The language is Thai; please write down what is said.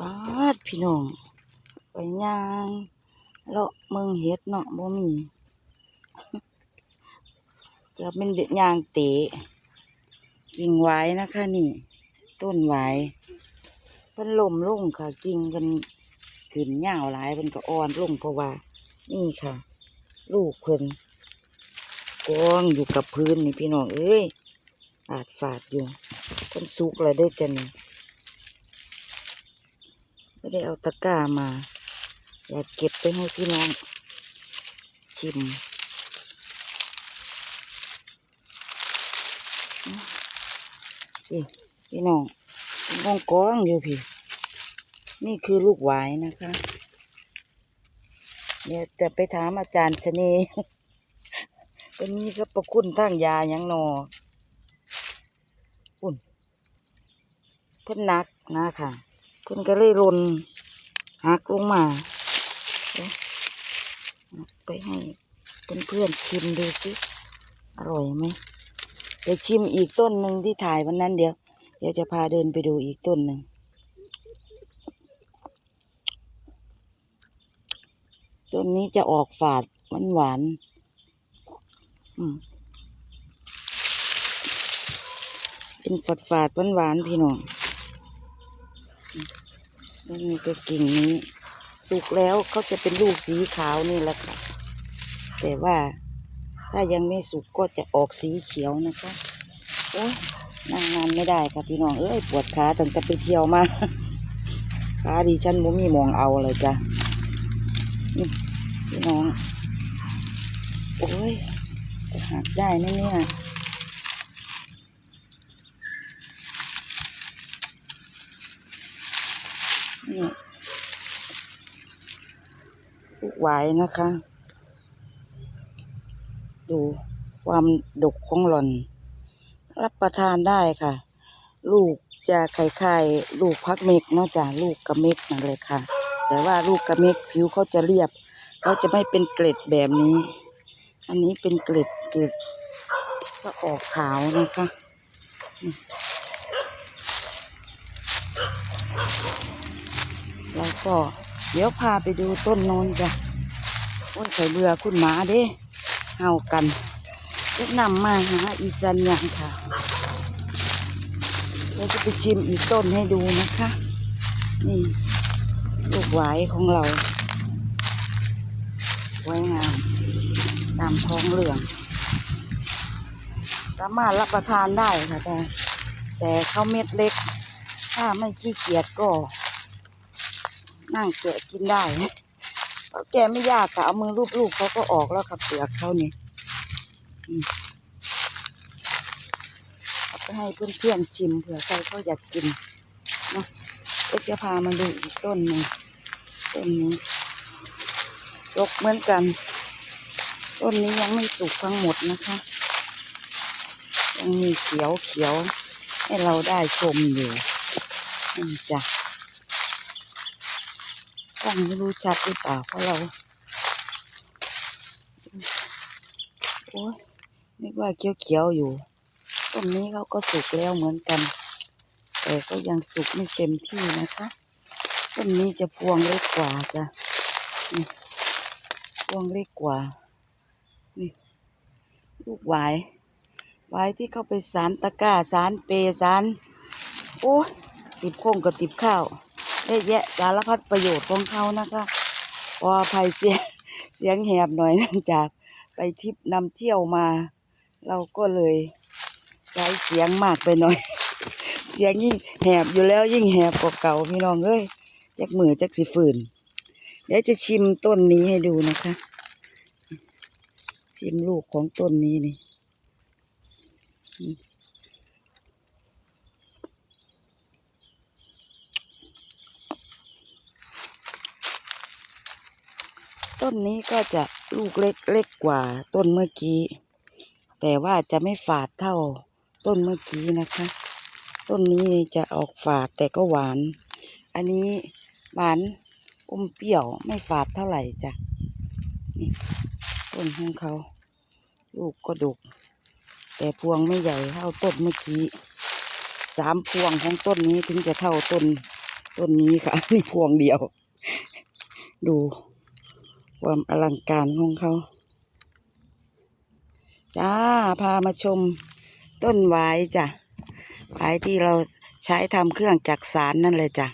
ปาดพี่น้องไปย่างเลาะเมืองเฮ็ดเนาะบ่มีเกือบเป็นเด็ดย่างเตะกิ่งไว้นะคะนี่ ต้นไว้เพิ่นลมลงค่ะกิ่งกันขึ้นยาวหลายเพิ่นก็อ่อนลงเพราะว่า นี่ค่ะ ลูกเพิ่นกองอยู่กับพื้นนี่พี่น้องเอ้ยอาดฝาดอยู่เพิ่นสุกแล้วได้จ้ะนี่ ไม่ได้เอาตะกร้ามา อยากเก็บไปให้พี่น้อง ชิมนี่พี่น้องกองกองอยู่พี่ นี่คือลูกหวายนะคะเดี๋ยวจะไปถามอาจารย์เสน่ห์เป็นมีสรรพคุณทางยายังนออุ่นเพิ่นนักนะค่ะ พิ่นก็เลยหล่นหักลงมาไปให้เพื่อนๆชิมดูสิอร่อยไหมเดี๋ยวชิมอีกต้นหนึ่งที่ถ่ายวันนั้นเดี๋ยว เดี๋ยวจะพาเดินไปดูอีกต้นหนึ่งต้นนี้จะออกฝาดหวานหวานอืมเป็นฝาดฝาดหวานหวานพี่น้อง นี่ก็กิ่งนี้สุกแล้วเขาจะเป็นลูกสีขาวนี่แหละค่ะ แต่ว่าถ้ายังไม่สุกก็จะออกสีเขียวนะคะโอ้ยนั่งนานไม่ได้ค่ะพี่น้องเอ้ยปวดขาตั้งแต่ไปเที่ยวมาขาดิฉันบ่มีมองเอาเลยจ้ะนี่พี่น้อง โอ้ยจะหักได้ไหมเนี่ย นี่ลูกหวายนะคะ ดูความดกของหล่อน รับประทานได้ค่ะ ลูกจะไข่ไข่ลูกพักเม็กนาะจ้ะลูกกระเม็กนั่นเลยค่ะ แต่ว่าลูกกระเม็กผิวเขาจะเรียบเขาจะไม่เป็นเกล็ดแบบนี้ อันนี้เป็นเกล็ดเกล็ดก็ออกขาวนะคะ แล้วก็เดี๋ยวพาไปดูต้นโนนจ้ะโอ้ยไข่เบื่อคุณหมาเด้เห่ากันแนะนำมาหาอีสันยังค่ะเราจะไปชิมอีกต้นให้ดูนะคะ นี่ลูกหวายของเราไว้งามตามท้องเหลือง สามารถรับประทานได้ค่ะแต่ แต่เขาเม็ดเล็ก ถ้าไม่ขี้เกียจก็ นั่งแกะกินได้เขาแกะไม่ยากค่ะเอามือลูบๆเขาก็ออกแล้วค่ะเปลือกเขานี่อืมเอาไปให้เพื่อนๆชิมเผื่อใครเขาอยากกินเนาะก็จะพามาดูอีกต้นหนึ่งต้นนี้ยกเหมือนกัน ต้นนี้ยังไม่สุกทั้งหมดนะคะ ยังมีเขียวเขียวให้เราได้ชมอยู่นี่จ้ะ ล้องไม่รู้ชัดหรือเปล่าเพราะเรา โอ้ยนึกว่าเขียวๆอยู่ต้นนี้เขาก็สุกแล้วเหมือนกัน แต่ก็ยังสุกไม่เต็มที่นะคะต้นนี้จะพวงเล็กกว่าจ้ะนี่พวงเล็กกว่า นี่ลูกหวายหวายที่เข้าไปสารตะกร้าสารเปสารโอ้ติบโค้งกับติบข้าว เยอะแยะสารพัดประโยชน์ของเขานะคะขออภัยเสียงเสียงแหบหน่อยเนื่องจากไปทริปนำเที่ยวมา เราก็เลยใช้เสียงมากไปหน่อย เสียงยิ่งแหบอยู่แล้วยิ่งแหบกว่าเก่าพี่น้องเอ้ยจักมือจักสิฝืนเดี๋ยวจะชิมต้นนี้ให้ดูนะคะ ชิมลูกของต้นนี้นี่ ต้นนี้ก็จะลูกเล็กเล็กกว่าต้นเมื่อกี้ แต่ว่าจะไม่ฝาดเท่าต้นเมื่อกี้นะคะ ต้นนี้จะออกฝาดแต่ก็หวาน อันนี้หวานอมเปรี้ยวไม่ฝาดเท่าไหร่จ้ะนี่ต้นของเขา ลูกก็ดกแต่พวงไม่ใหญ่เท่าต้นเมื่อกี้สามพวงของต้นนี้ถึงจะเท่าต้นต้นนี้ค่ะนี่พวงเดียว ดู ความอลังการของเขา จ้า พามาชมต้นไว้จ้ะไว้ที่เราใช้ทำเครื่องจักสารนั่นเลยจ้ะ